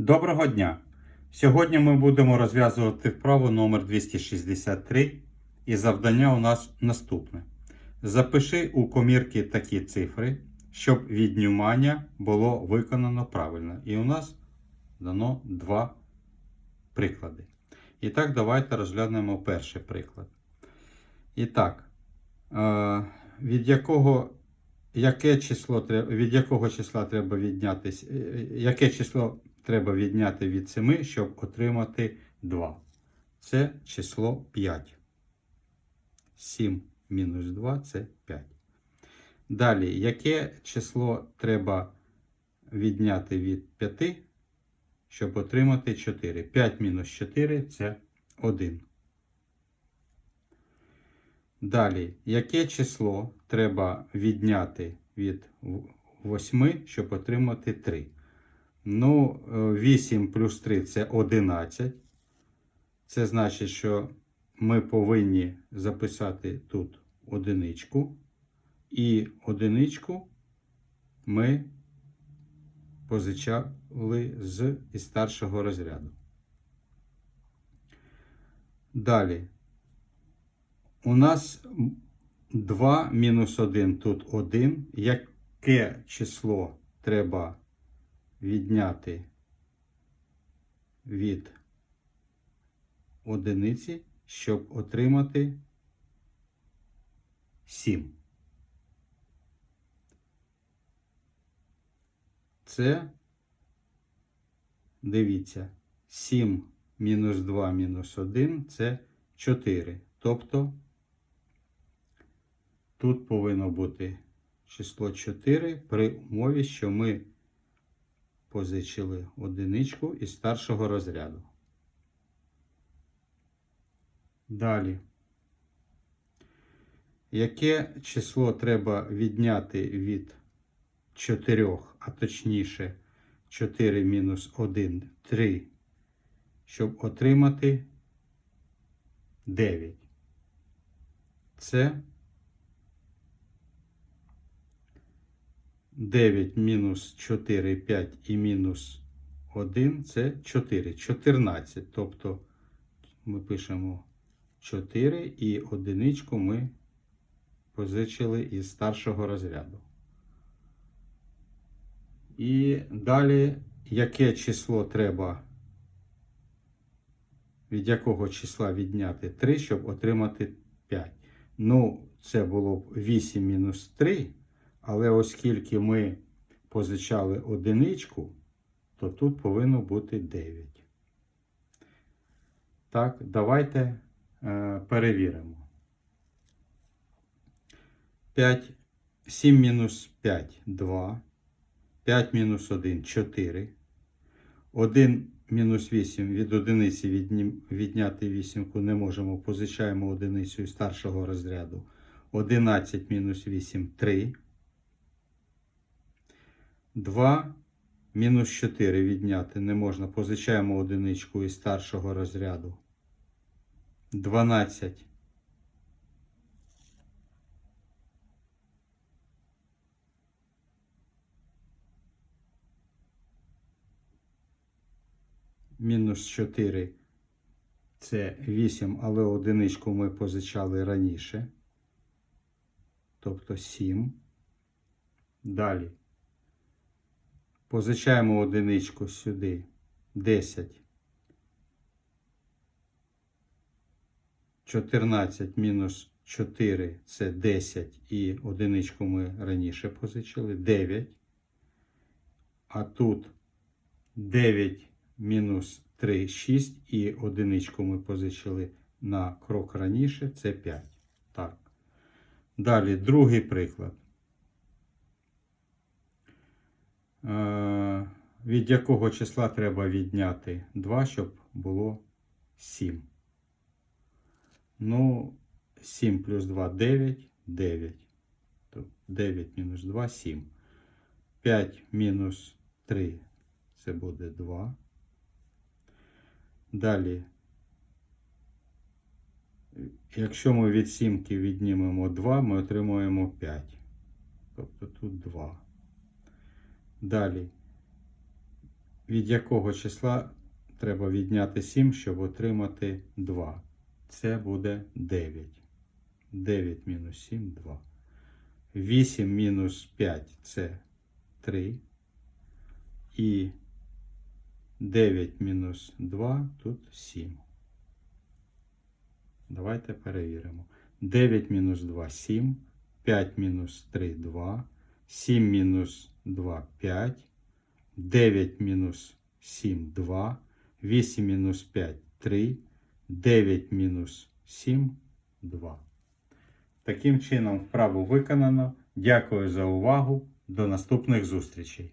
Доброго дня! Сьогодні ми будемо розв'язувати вправу номер 263 і завдання у нас наступне. Запиши у комірки такі цифри, щоб віднімання було виконано правильно. І у нас дано два приклади. І так, давайте розглянемо перший приклад. І так, е, від якого яке число від якого числа треба віднятись, е, яке число треба відняти від 7, щоб отримати 2. Це число 5. 7 мінус 2 це 5. Далі, яке число треба відняти від 5, щоб отримати 4? 5 мінус 4 це 1. Dалі, яке число треба відняти від 8, щоб отримати 3? Ну, 8 плюс 3 це 11. Це значить, що ми повинні записати тут одиничку. І одиничку ми позичали з із старшого розряду. Далі. У нас 2 мінус 1 тут 1. Яке число треба відняти від одиниці, щоб отримати 7? Це, дивіться, 7 мінус 2 мінус 1 це 4. Тобто Тут повинно бути число 4 при умові, що ми позичили одиничку із старшого розряду. Далі. Яке число треба відняти від 4, а точніше 4 мінус 1, 3, щоб отримати 9? Це 9 мінус 4, 5 і мінус 1 це 4. 14. Тобто ми пишемо 4 і одиничку ми позичили із старшого розряду. І далі, яке число треба, від якого числа відняти 3, щоб отримати 5. Ну, це було б 8 мінус 3. Але оскільки ми позичали одиничку, то тут повинно бути 9. Так, давайте е, перевіримо. 5, 7 мінус 5 2. 5 мінус 1 4. 1 мінус 8 від одиниці відняти вісімку не можемо. Позичаємо одиницю старшого розряду. 11 мінус 8 3. 2 мінус 4 відняти не можна. Позичаємо одиничку із старшого розряду. 12. Мінус 4 це 8, але одиничку ми позичали раніше. Тобто 7. Далі. Позичаємо одиничку сюди. 10. 14 мінус 4 це 10. І одиничку ми раніше позичили. 9. А тут 9 мінус 3 6. І одиничку ми позичили на крок раніше. Це 5. Так. Далі другий приклад. Е, від якого числа треба відняти 2, щоб було 7. Ну, 7 плюс 2 9, 9. Тобто 9 мінус 2 7. 5 мінус 3 це буде 2. Далі, якщо ми від сімки віднімемо 2, ми отримуємо 5. Тобто тут 2. Далі від якого числа треба відняти 7, щоб отримати 2. Це буде 9. 9 мінус 7 2. 8 мінус 5 це 3. І 9 мінус 2 тут 7. Давайте перевіримо. 9 мінус 2 7. 5 мінус 3 2. 7 мінус 2 5. 9 мінус 7 2. 8 мінус 5 3. 9 мінус 7 2. Таким чином вправу виконано. Дякую за увагу. До наступних зустрічей.